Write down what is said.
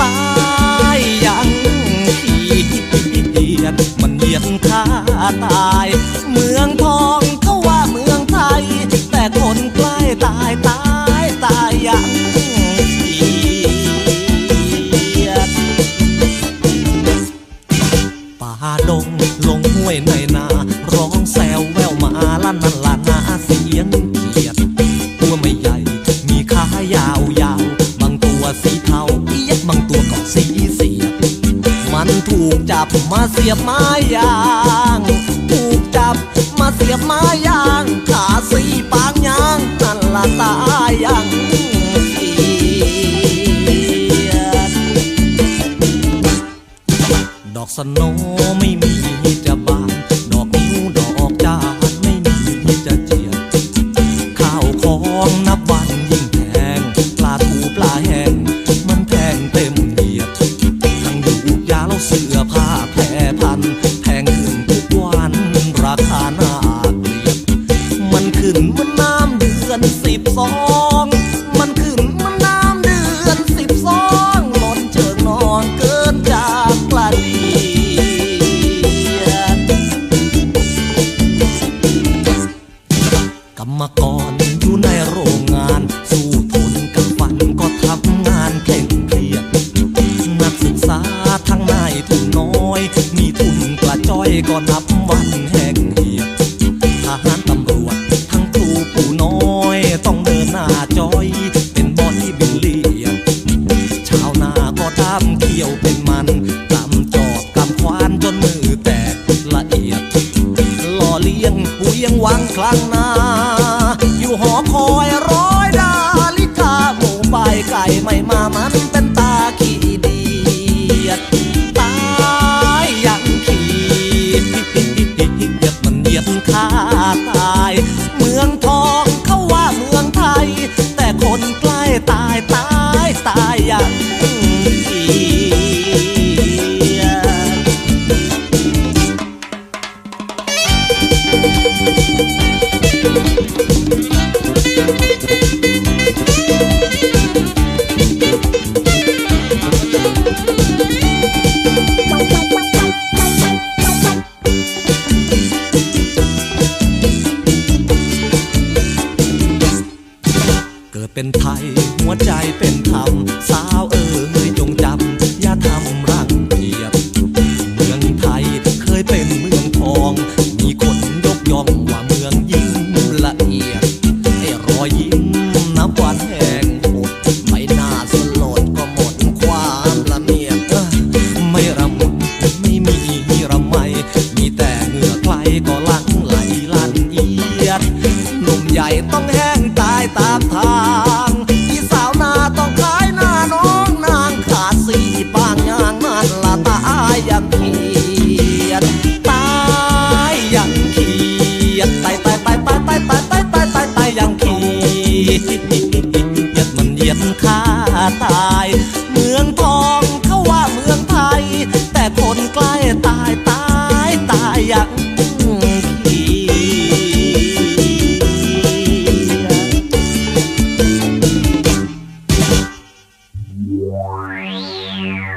ตายยังที่เขียดมันเหยียดข้าตาย เมืองทอง วมาลั่นนั่นละนาเสียงเขียดตัวไม่ใหญ่ มีขายาวยาวบางตัวสีเทาเอียดบางตัวก็สีเสียดมันถูกจับมาเสียบไม้ยาง ถูกจับมาเสียบไม้ยางขาสีปางยางนั่นล่ะตายยังเขียดดอกสโนไม่มี รรมกรอยู่ในโรงงาน สู้ทนกับฟันก็ทำงานเคร่งเครียดนักศึกษาทั้งนายทุนน้อย มีทุนกระจ้อยก็นับวันแห่งเหียดทหารตำรวจทั้งครูผู้น้อย ต้องเดินหน้าจอย เป็นบอดี้บิลเลียนชาวนาก็ดำเขียวเป็นมันกำจอบกำควานจนมือแตกละเอียดหล่อเลี้ยงเวียงวังคลังนา เป็นไทย หัวใจเป็นธรรมสาวเอ๋ยจงจำอย่าทำรังเกียจเมืองไทยเคยเป็นเมืองทอง มีคนยกย่องว่าเมืองยิ่งละเอียดให้รอยยิ้มน้ำหวานแห้งหดไม่น่าสลดก็หมดความละเมียดไม่ระมุนไม่มีระไมมีแต่เหงื่อใครก็ลังไหลลันเอียดหนุ่มใหญ่ต้องแห้ ตามทางที่สาวนาต้องขายหน้าน้องนางขาดสีปางยางมันละตายยังเขียดตายยังเขียดตายตายตายตายตายตายตายตายตายตายยังเขียดมันเหยียดขาตา Yeah.